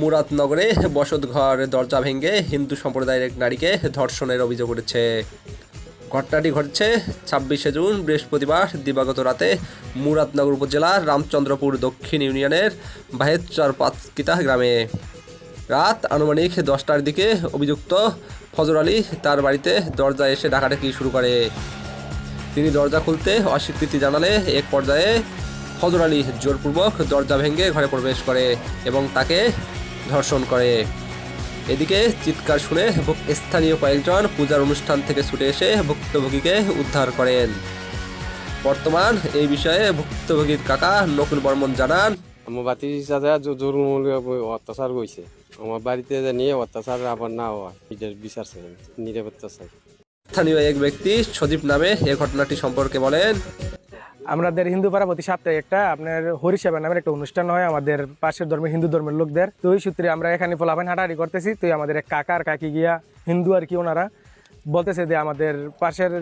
মুরাদনগরে বসত ঘর দরজা ভেঙে হিন্দু সম্প্রদায়ের এক নারীকে ধর্ষণের অভিযোগ উঠেছে। ঘটনাটি ঘটছে ছাব্বিশে জুন, বৃহস্পতিবার, দিবাগত রাতে মুরাদনগর উপজেলার রামচন্দ্রপুর দক্ষিণ ইউনিয়নের বাহেদচর পাতকিতা গ্রামে। রাত আনুমানিক দশটার দিকে অভিযুক্ত ফজর আলী তার বাড়িতে দরজা এসে ডাকাডাকি শুরু করে। তিনি দরজা খুলতে অস্বীকৃতি জানালে এক পর্যায়ে ফজর আলী জোরপূর্বক দরজা ভেঙে ঘরে প্রবেশ করে এবং তাকে ধর্ষণ করে। এদিকে চিৎকার শুনে স্থানীয় কয়েকজন পূজার অনুষ্ঠান থেকে ছুটে এসে ভুক্তভোগীকে উদ্ধার করেন। বর্তমান এই বিষয়ে ভুক্তভোগীর কাকা নকুল বর্মন জানান। আমার বাতি সাথে অত্যাচার করছে আমার বাড়িতে নিয়ে অত্যাচার আবার না হওয়া এটার বিচার চাই নিরাপত্তা চাই। স্থানীয় এক ব্যক্তি সজীব নামে এ ঘটনাটি সম্পর্কে বলেন আমাদের হিন্দু পাড়া প্রতি সপ্তাহে একটা আপনার হরিসেবা নামের একটা অনুষ্ঠান হয় আমাদের পাশের ধর্মের, হিন্দু ধর্মের লোকদের। তো ওই সূত্রে আমরা এখানে ফলাফান হাঁটাহাঁটি করতেছি। তো আমাদের এক কাকা আর কাকি গিয়া হিন্দু আর কি ওনারা বলতেছে যে আমাদের পাশের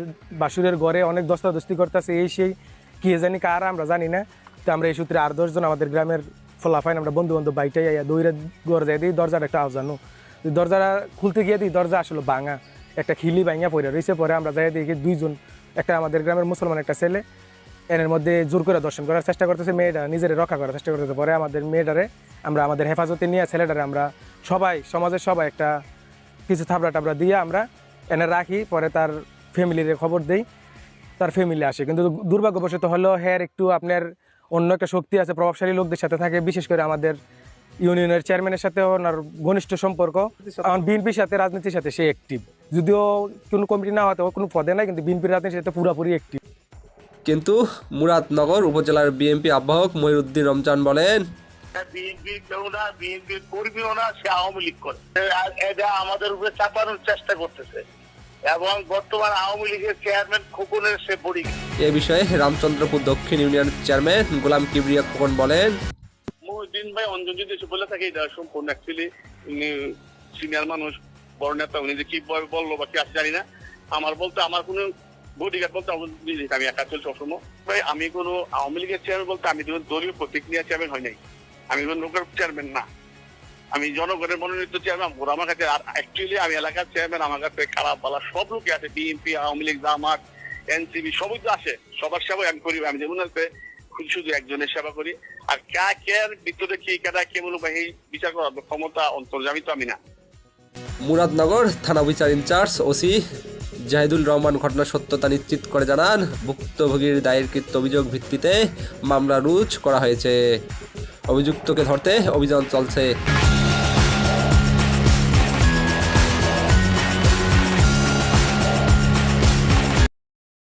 বাসুরের ঘরে অনেক দস্তাদস্তি করতেছে, এই সেই, কি জানি কার, আমরা জানি না। তো আমরা এই সূত্রে আর দশজন আমাদের গ্রামের ফলাফাইন আমরা বন্ধু বান্ধব বাইটাই আইয়া দৌড়ে ঘরে যাই দিই দরজার একটা আওয়াজানো দরজাটা খুলতে গিয়ে দিই দরজা আসলে ভাঙা। একটা খিলি ভাঙা পড়ে রয়েছে পরে আমরা যাই দেখি দুইজন, একটা আমাদের গ্রামের মুসলমান একটা ছেলে এর মধ্যে জোর করে দর্শন করার চেষ্টা করতেছে, মেয়েটা নিজের রক্ষা করার চেষ্টা করতেছে। পরে আমাদের মেয়েটারে আমরা আমাদের হেফাজতে নিয়ে ছেলেটারে আমরা সবাই, সমাজের সবাই একটা কিছু থাবড়া টাবড়া দিয়ে আমরা এনে রাখি। পরে তার ফ্যামিলির খবর দেই, তার ফ্যামিলি আসে। কিন্তু দুর্ভাগ্যবশত হলো, হ্যার একটু আপনার অন্য একটা শক্তি আছে, প্রভাবশালী লোকদের সাথে থাকে, বিশেষ করে আমাদের ইউনিয়নের চেয়ারম্যানের সাথে ওনার ঘনিষ্ঠ সম্পর্ক। এখন বিএনপির সাথে, রাজনীতির সাথে সে অ্যাক্টিভ যদিও কোনো কমিটি না হতে কোনো পদে নাই, কিন্তু বিএনপির রাজনীতির সাথে পুরোপুরি অ্যাক্টিভ কিন্তু মুরাদনগর উপজেলার বিএনপি আহ্বায়ক মহিউদ্দিন রমজান বলেন বিএনপি কেউ না বিএনপির কর্মীও না সে আওয়ামী লীগ করে এটা আমাদের উপরে চাপানোর চেষ্টা করতেছে। এবং বর্তমান আওয়ামী লীগের চেয়ারম্যান খোকনের সে বড়ি এ বিষয়ে রামচন্দ্রপুর দক্ষিণ ইউনিয়ন চেয়ারম্যান গোলাম কিবরিয়া খোকন বলেন মহিউদ্দিন ভাই অঞ্জন যদি বলে থাকে এটা সম্পূর্ণ অ্যাকচুয়ালি উনি সিনিয়র মানুষ বড় নেতা উনি যে কি বলল বা কি আছে জানি না। আমার বলতে আমার কোনো বডিগার্ড বলতে আমি একা চলছি সবসময়। ভাই, আমি কোনো আওয়ামী লীগের চেয়ারম্যান বলতে আমি কোনো দলীয় প্রতিক্রিয়া চেয়ারম্যান হয় নাই। আমি কোনো লোকের চেয়ারম্যান না। আমি জনগণের মনোনীত চেয়ারম্যান ওরা আমার কাছে আর অ্যাকচুয়ালি আমি এলাকার চেয়ারম্যান আমার কাছে খারাপ বলা সব লোকই আছে। বিএনপি আওয়ামী লীগ, জামাত এনসিবি সবই তো আসে সবার সেবাই আমি করি, আমি যেমন আছে, শুধু একজনের সেবা করি। আর কা কে ভিতরে কি কেটা কে বলব এই বিচার করার ক্ষমতা অন্তর্জামী তো আমি না। মুরাদনগর, থানা বিচার ইনচার্জ ওসি জাহিদুল রহমান ঘটনার সত্যতা নিশ্চিত করে জানান, ভুক্তভোগীর দায়েরকৃত অভিযোগ ভিত্তিতে মামলা রুজ করা হয়েছে। অভিযুক্তকে ধরতে অভিযান চলছে।